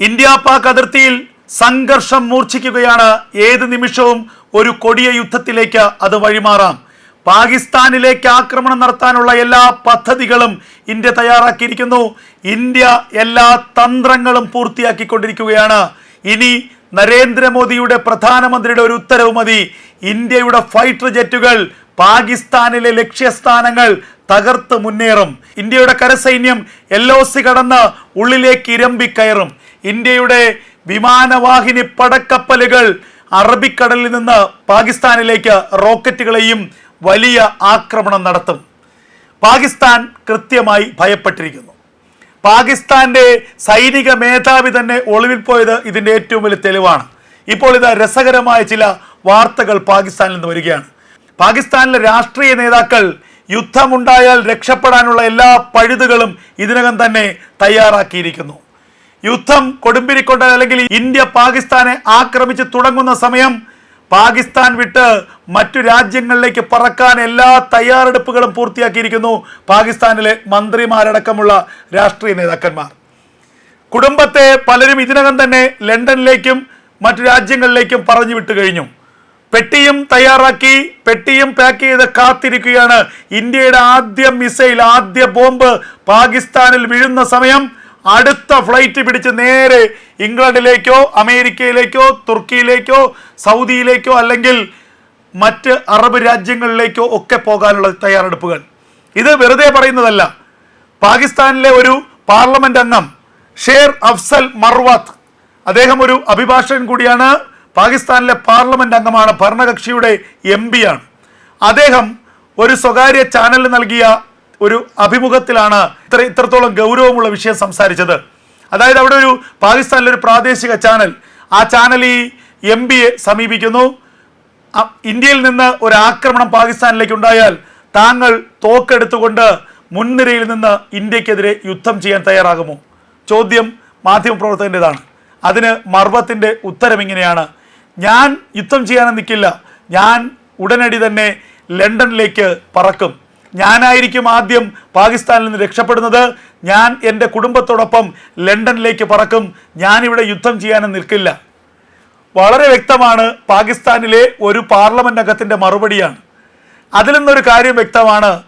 India Pak അതിർത്തിയിൽ സംഘർഷം മൂർച്ഛിക്കുകയാണ്. ഏത് നിമിഷവും ഒരു കൊടിയ യുദ്ധത്തിലേക്ക് അത് വഴിമാറാം. പാകിസ്ഥാനിലേക്ക് ആക്രമണം നടത്താനുള്ള എല്ലാ പദ്ധതികളും ഇന്ത്യ തയ്യാറാക്കിയിരിക്കുന്നു. ഇന്ത്യ എല്ലാ തന്ത്രങ്ങളും പൂർത്തിയാക്കിക്കൊണ്ടിരിക്കുകയാണ്. ഇനി നരേന്ദ്രമോദിയുടെ പ്രധാനമന്ത്രിയുടെ ഒരു ഉത്തരവ് മതി. ഇന്ത്യയുടെ ഫൈറ്റർ ജെറ്റുകൾ പാകിസ്ഥാനിലെ ലക്ഷ്യസ്ഥാനങ്ങൾ തകർത്ത് മുന്നേറും. ഇന്ത്യയുടെ കരസൈന്യം എൽ ഒ സി കടന്ന് ഉള്ളിലേക്ക് ഇരമ്പിക്കയറും. ഇന്ത്യയുടെ വിമാനവാഹിനി പടക്കപ്പലുകൾ അറബിക്കടലിൽ നിന്ന് പാകിസ്ഥാനിലേക്ക് റോക്കറ്റുകളെയും വലിയ ആക്രമണം നടത്തും. പാകിസ്ഥാൻ കൃത്യമായി ഭയപ്പെട്ടിരിക്കുന്നു. പാകിസ്ഥാന്റെ സൈനിക മേധാവി തന്നെ ഒളിവിൽ പോയത് ഇതിന്റെ ഏറ്റവും വലിയ തെളിവാണ്. ഇപ്പോൾ ഇത് രസകരമായ ചില വാർത്തകൾ പാകിസ്ഥാനിൽ നിന്ന് വരികയാണ്. പാകിസ്ഥാനിലെ രാഷ്ട്രീയ നേതാക്കൾ യുദ്ധമുണ്ടായാൽ രക്ഷപ്പെടാനുള്ള എല്ലാ പഴുതുകളും ഇതിനകം തന്നെ തയ്യാറാക്കിയിരിക്കുന്നു. യുദ്ധം കൊടുമ്പിരിക്കൊണ്ട് അല്ലെങ്കിൽ ഇന്ത്യ പാകിസ്ഥാനെ ആക്രമിച്ച് തുടങ്ങുന്ന സമയം പാകിസ്ഥാൻ വിട്ട് മറ്റു രാജ്യങ്ങളിലേക്ക് പറക്കാൻ എല്ലാ തയ്യാറെടുപ്പുകളും പൂർത്തിയാക്കിയിരിക്കുന്നു പാകിസ്ഥാനിലെ മന്ത്രിമാരടക്കമുള്ള രാഷ്ട്രീയ നേതാക്കന്മാർ. കുടുംബത്തെ പലരും ഇതിനകം തന്നെ ലണ്ടനിലേക്കും മറ്റു രാജ്യങ്ങളിലേക്കും പറഞ്ഞു വിട്ടു കഴിഞ്ഞു. പെട്ടിയും തയ്യാറാക്കി പെട്ടിയും പാക്ക് ചെയ്ത് കാത്തിരിക്കുകയാണ്. ഇന്ത്യയുടെ ആദ്യ മിസൈൽ ആദ്യ ബോംബ് പാകിസ്ഥാനിൽ വീഴുന്ന സമയം അടുത്ത ഫ്ലൈറ്റ് പിടിച്ച് നേരെ ഇംഗ്ലണ്ടിലേക്കോ അമേരിക്കയിലേക്കോ തുർക്കിയിലേക്കോ സൗദിയിലേക്കോ അല്ലെങ്കിൽ മറ്റ് അറബ് രാജ്യങ്ങളിലേക്കോ ഒക്കെ പോകാനുള്ള തയ്യാറെടുപ്പുകൾ. ഇത് വെറുതെ പറയുന്നതല്ല. പാകിസ്ഥാനിലെ ഒരു പാർലമെന്റ് അംഗം ഷേർ അഫ്സൽ മർവാത്ത് അദ്ദേഹം ഒരു അഭിഭാഷകൻ കൂടിയാണ്. പാകിസ്ഥാനിലെ പാർലമെന്റ് അംഗമാണ് ഭരണകക്ഷിയുടെ എം ആണ്. അദ്ദേഹം ഒരു സ്വകാര്യ ചാനലിന് നൽകിയ ഒരു അഭിമുഖത്തിലാണ് ഇത്ര ഇത്രത്തോളം ഗൗരവമുള്ള വിഷയം സംസാരിച്ചത്. അതായത് അവിടെ ഒരു പാകിസ്ഥാനിലെ ഒരു പ്രാദേശിക ചാനൽ ആ ചാനൽ ഈ എം പിയെ സമീപിക്കുന്നു. ഇന്ത്യയിൽ നിന്ന് ഒരു ആക്രമണം പാകിസ്ഥാനിലേക്ക് ഉണ്ടായാൽ താങ്കൾ തോക്കെടുത്തുകൊണ്ട് മുൻനിരയിൽ നിന്ന് ഇന്ത്യക്കെതിരെ യുദ്ധം ചെയ്യാൻ തയ്യാറാകുമോ? ചോദ്യം മാധ്യമപ്രവർത്തകന്റെതാണ് അതിന് മർവത്തിന്റെ ഉത്തരം ഇങ്ങനെയാണ്. ഞാൻ യുദ്ധം ചെയ്യാനും നിൽക്കില്ല. ഞാൻ ഉടനടി തന്നെ ലണ്ടനിലേക്ക് പറക്കും. ഞാനായിരിക്കും ആദ്യം പാകിസ്ഥാനിൽ നിന്ന് രക്ഷപ്പെടുന്നത്. ഞാൻ എന്റെ കുടുംബത്തോടൊപ്പം ലണ്ടനിലേക്ക് പറക്കും. ഞാനിവിടെ യുദ്ധം ചെയ്യാനും നിൽക്കില്ല. വളരെ വ്യക്തമാണ് പാകിസ്ഥാനിലെ ഒരു പാർലമെന്റ് അംഗത്തിന്റെ മറുപടിയാണ്. അതിൽ നിന്നൊരു കാര്യം വ്യക്തമാണ്.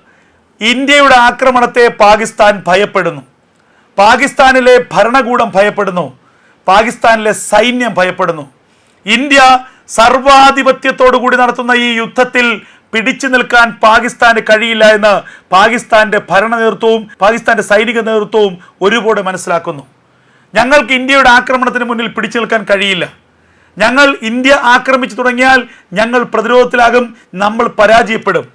ഇന്ത്യയുടെ ആക്രമണത്തെ പാകിസ്ഥാൻ ഭയപ്പെടുന്നു. പാകിസ്ഥാനിലെ ഭരണകൂടം ഭയപ്പെടുന്നു. പാകിസ്ഥാനിലെ സൈന്യം ഭയപ്പെടുന്നു. ഇന്ത്യ സർവാധിപത്യത്തോടു കൂടി നടത്തുന്ന ഈ യുദ്ധത്തിൽ പിടിച്ചു നിൽക്കാൻ പാകിസ്ഥാന് കഴിയില്ല എന്ന് പാകിസ്ഥാന്റെ ഭരണ നേതൃത്വവും പാകിസ്ഥാന്റെ സൈനിക നേതൃത്വവും ഒരുപോലെ മനസ്സിലാക്കുന്നു. ഞങ്ങൾക്ക് ഇന്ത്യയുടെ ആക്രമണത്തിന് മുന്നിൽ പിടിച്ചു നിൽക്കാൻ കഴിയില്ല. ഞങ്ങൾ ഇന്ത്യ ആക്രമിച്ചു തുടങ്ങിയാൽ ഞങ്ങൾ പ്രതിരോധത്തിലാകും നമ്മൾ പരാജയപ്പെടും.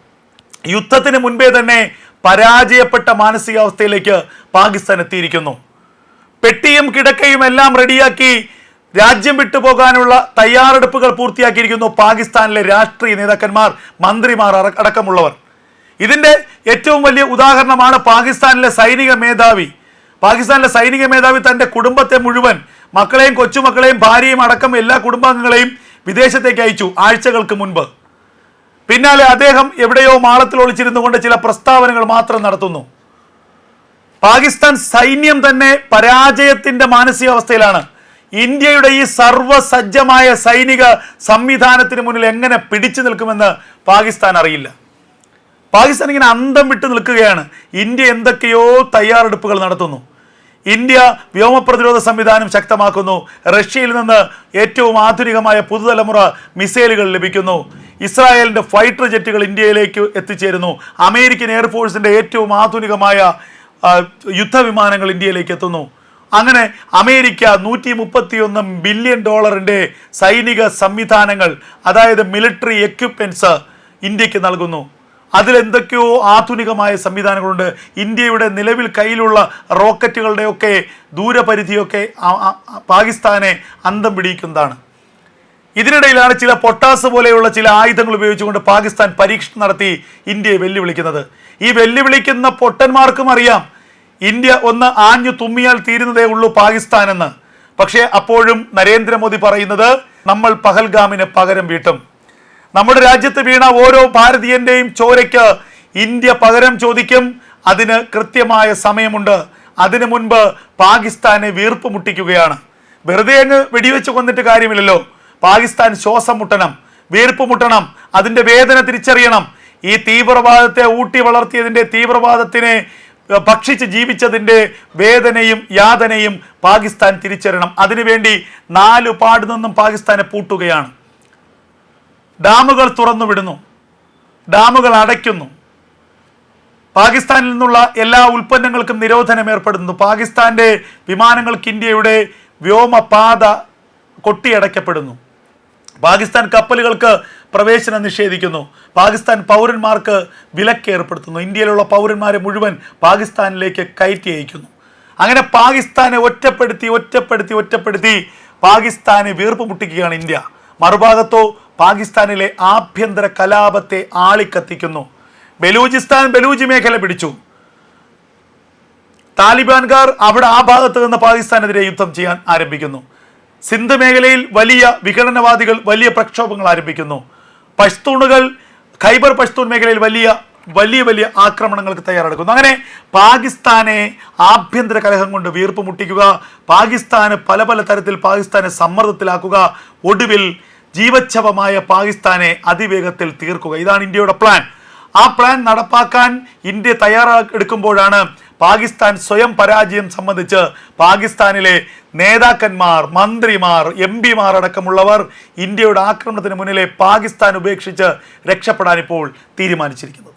യുദ്ധത്തിന് മുൻപേ തന്നെ പരാജയപ്പെട്ട മാനസികാവസ്ഥയിലേക്ക് പാകിസ്ഥാൻ എത്തിയിരിക്കുന്നു. പെട്ടിയും കിടക്കയും എല്ലാം റെഡിയാക്കി രാജ്യം വിട്ടുപോകാനുള്ള തയ്യാറെടുപ്പുകൾ പൂർത്തിയാക്കിയിരിക്കുന്നു പാകിസ്ഥാനിലെ രാഷ്ട്രീയ നേതാക്കന്മാർ മന്ത്രിമാർ അട- അടക്കമുള്ളവർ. ഇതിന്റെ ഏറ്റവും വലിയ ഉദാഹരണമാണ് പാകിസ്ഥാനിലെ സൈനിക മേധാവി. പാകിസ്ഥാനിലെ സൈനിക മേധാവി തന്റെ കുടുംബത്തെ മുഴുവൻ മക്കളെയും കൊച്ചുമക്കളെയും ഭാര്യയും അടക്കം എല്ലാ കുടുംബാംഗങ്ങളെയും വിദേശത്തേക്ക് അയച്ചു ആഴ്ചകൾക്ക് മുൻപ്. പിന്നാലെ അദ്ദേഹം എവിടെയോ മാളത്തിൽ ഒളിച്ചിരുന്നു കൊണ്ട് ചില പ്രസ്താവനകൾ മാത്രം നടത്തുന്നു. പാകിസ്ഥാൻ സൈന്യം തന്നെ പരാജയത്തിന്റെ മാനസികാവസ്ഥയിലാണ്. ഇന്ത്യയുടെ ഈ സർവസജ്ജമായ സൈനിക സംവിധാനത്തിന് മുന്നിൽ എങ്ങനെ പിടിച്ചു നിൽക്കുമെന്ന് പാകിസ്ഥാൻ അറിയില്ല. പാകിസ്ഥാൻ ഇങ്ങനെ അന്തം വിട്ട് നിൽക്കുകയാണ്. ഇന്ത്യ എന്തൊക്കെയോ തയ്യാറെടുപ്പുകൾ നടത്തുന്നു. ഇന്ത്യ വ്യോമ പ്രതിരോധ സംവിധാനം ശക്തമാക്കുന്നു. റഷ്യയിൽ നിന്ന് ഏറ്റവും ആധുനികമായ പുതുതലമുറ മിസൈലുകൾ ലഭിക്കുന്നു. ഇസ്രായേലിന്റെ ഫൈറ്റർ ജെറ്റുകൾ ഇന്ത്യയിലേക്ക് എത്തിച്ചേരുന്നു. അമേരിക്കൻ എയർഫോഴ്സിന്റെ ഏറ്റവും ആധുനികമായ യുദ്ധവിമാനങ്ങൾ ഇന്ത്യയിലേക്ക് എത്തുന്നു. അങ്ങനെ അമേരിക്ക നൂറ്റി മുപ്പത്തിയൊന്ന് ബില്യൺ ഡോളറിന്റെ സൈനിക സംവിധാനങ്ങൾ അതായത് മിലിറ്ററി എക്യുപ്മെന്റ്സ് ഇന്ത്യയ്ക്ക് നൽകുന്നു. അതിലെന്തൊക്കെയോ ആധുനികമായ സംവിധാനങ്ങളുണ്ട്. ഇന്ത്യയുടെ നിലവിൽ കയ്യിലുള്ള റോക്കറ്റുകളുടെയൊക്കെ ദൂരപരിധിയൊക്കെ പാകിസ്ഥാനെ അന്തം പിടിക്കുന്നതാണ് ഇതിനിടയിലാണ് ചില പൊട്ടാസ് പോലെയുള്ള ചില ആയുധങ്ങൾ ഉപയോഗിച്ചുകൊണ്ട് പാകിസ്ഥാൻ പരീക്ഷണം നടത്തി ഇന്ത്യയെ വെല്ലുവിളിക്കുന്നത്. ഈ വെല്ലുവിളിക്കുന്ന പൊട്ടന്മാർക്കും അറിയാം. ഇന്ത്യ ഒന്ന് ആഞ്ഞു തുമ്മിയാൽ തീരുന്നതേ ഉള്ളൂ പാകിസ്ഥാൻ എന്ന് പക്ഷേ അപ്പോഴും നരേന്ദ്രമോദി പറയുന്നത് നമ്മൾ പഹൽഗാമിന് പകരം വീട്ടും. നമ്മുടെ രാജ്യത്ത് വീണ ഓരോ ഭാരതീയന്റെയും ചോരയ്ക്ക് ഇന്ത്യ പകരം ചോദിക്കും. അതിന് കൃത്യമായ സമയമുണ്ട്. അതിനു മുൻപ് പാകിസ്ഥാനെ വീർപ്പ് മുട്ടിക്കുകയാണ്. വെറുതെ അങ്ങ് വെടിവെച്ച് കൊന്നിട്ട് കാര്യമില്ലല്ലോ. പാകിസ്ഥാൻ ശ്വാസം മുട്ടണം വീർപ്പ് മുട്ടണം അതിന്റെ വേദന തിരിച്ചറിയണം. ഈ തീവ്രവാദത്തെ ഊട്ടി വളർത്തിയതിന്റെ തീവ്രവാദത്തിനെ ഭക്ഷിച്ച് ജീവിച്ചതിന്റെ വേദനയും യാതനയും പാകിസ്ഥാൻ തിരിച്ചറിയണം. അതിനുവേണ്ടി നാല് പാട് നിന്നും പാകിസ്ഥാനെ പൂട്ടുകയാണ്. ഡാമുകൾ തുറന്നു വിടുന്നു. ഡാമുകൾ അടയ്ക്കുന്നു. പാകിസ്ഥാനിൽ നിന്നുള്ള എല്ലാ ഉൽപ്പന്നങ്ങൾക്കും നിരോധനം ഏർപ്പെടുന്നു. പാകിസ്ഥാന്റെ വിമാനങ്ങൾക്ക് ഇന്ത്യയുടെ വ്യോമപാത കൊട്ടിയടയ്ക്കപ്പെടുന്നു. പാകിസ്ഥാൻ കപ്പലുകൾക്ക് പ്രവേശനം നിഷേധിക്കുന്നു. പാകിസ്ഥാൻ പൗരന്മാർക്ക് വിലക്ക് ഏർപ്പെടുത്തുന്നു. ഇന്ത്യയിലുള്ള പൗരന്മാരെ മുഴുവൻ പാകിസ്ഥാനിലേക്ക് കയറ്റി അയക്കുന്നു. അങ്ങനെ പാകിസ്ഥാനെ ഒറ്റപ്പെടുത്തി ഒറ്റപ്പെടുത്തി ഒറ്റപ്പെടുത്തി പാകിസ്ഥാനെ വീർപ്പ് മുട്ടിക്കുകയാണ് ഇന്ത്യ. മറുഭാഗത്തോ പാകിസ്ഥാനിലെ ആഭ്യന്തര കലാപത്തെ ആളിക്കത്തിക്കുന്നു. ബലൂചിസ്ഥാൻ ബലൂജി മേഖല പിടിച്ചു. താലിബാൻകാർ അവിടെ ആ ഭാഗത്ത് നിന്ന് പാകിസ്ഥാനെതിരെ യുദ്ധം ചെയ്യാൻ ആരംഭിക്കുന്നു. സിന്ധ് മേഖലയിൽ വലിയ വിഘടനവാദികൾ വലിയ പ്രക്ഷോഭങ്ങൾ ആരംഭിക്കുന്നു. പഷ്തൂണുകൾ ഖൈബർ പഷ്തൂൺ മേഖലയിൽ വലിയ വലിയ വലിയ ആക്രമണങ്ങൾക്ക് തയ്യാറെടുക്കുന്നു. അങ്ങനെ പാകിസ്ഥാനെ ആഭ്യന്തര കലഹം കൊണ്ട് വീർപ്പ് മുട്ടിക്കുക പാകിസ്ഥാന് പല പല തരത്തിൽ പാകിസ്ഥാനെ സമ്മർദ്ദത്തിലാക്കുക ഒടുവിൽ ജീവച്ഛവമായ പാകിസ്ഥാനെ അതിവേഗത്തിൽ തീർക്കുക. ഇതാണ് ഇന്ത്യയുടെ പ്ലാൻ ആ പ്ലാൻ നടപ്പാക്കാൻ ഇന്ത്യ തയ്യാറെടുക്കുമ്പോഴാണ് പാകിസ്ഥാൻ സ്വയം പരാജയം സംബന്ധിച്ച് പാകിസ്ഥാനിലെ നേതാക്കന്മാർ മന്ത്രിമാർ എം പിമാർ അടക്കമുള്ളവർ ഇന്ത്യയുടെ ആക്രമണത്തിന് മുന്നിലെ പാകിസ്ഥാൻ ഉപേക്ഷിച്ച് രക്ഷപ്പെടാൻ ഇപ്പോൾ തീരുമാനിച്ചിരിക്കുന്നത്